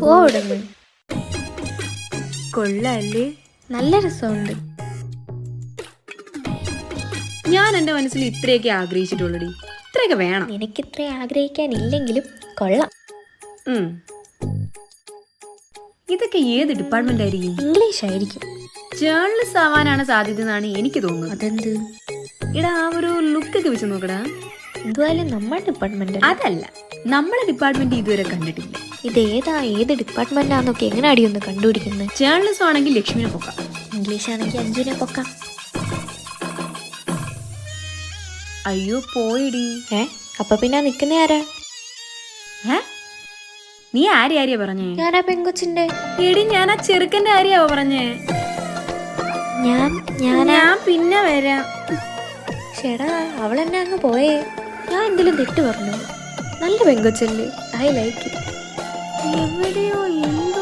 പോവിടുന്നു കൊള്ളല്ലേ. നല്ല രസമുണ്ട്. ഞാൻ എന്റെ മനസ്സിൽ ഇത്രയൊക്കെ ആഗ്രഹിച്ചിട്ടുള്ളടി. ഇത്രയൊക്കെ വേണം. നിനക്കിത്ര ആഗ്രഹിക്കാനില്ലെങ്കിലും കൊള്ളാം. ഉം. ഇതൊക്കെ ഏത് ഡിപ്പാർട്ട്മെന്റ് ആയിരിക്കും? ഇംഗ്ലീഷ് ആയിരിക്കും ജേർണലിസ്റ്റ് ആവാനാണ് സാധ്യത എന്നാണ് എനിക്ക് തോന്നുന്നത്. അതെന്ത്? ഇടാ ആ ഒരു ലുക്കൊക്കെ വെച്ച് നോക്കടാ. എന്തായാലും നമ്മുടെ ഡിപ്പാർട്ട്മെന്റ് അതല്ല നമ്മളെ ഡിപ്പാർട്ട്മെന്റ് ഇതുവരെ കണ്ടിട്ടില്ല. ഇത് ഏതാ ഏത് ഡിപ്പാർട്ട്മെന്റ് ആണെന്നൊക്കെ എങ്ങനെ അടിയൊന്ന് കണ്ടുപിടിക്കുന്നത് ജേർണലിസം ആണെങ്കിൽ ലക്ഷ്മിനെ പൊക്കാം. ഇംഗ്ലീഷ് ആണെങ്കിൽ അഞ്ജുനെ പൊക്കാം. അയ്യോ പോയിടി. ഏ അപ്പൊ പിന്നെ നിക്കുന്ന ആരാ? ഏ? നീ ആരെ ആരെയാ പറഞ്ഞേ? ഞാനാ പെങ്കൊച്ചിന്റെ. എടി ഞാൻ ആ ചെറുക്കന്റെ ആരെയാവോ പറഞ്ഞേ? ഞാൻ ഞാനാ ഞാൻ പിന്നെ വരാം. ചേടാ അവൾ എന്നെ അങ്ങ് പോയേ. ഞാൻ എന്തെങ്കിലും തെറ്റ് പറഞ്ഞു? നല്ല പെങ്കൊച്ചല്ലേ ഐ ലൈക്ക് എവിടെയോ എന്തോ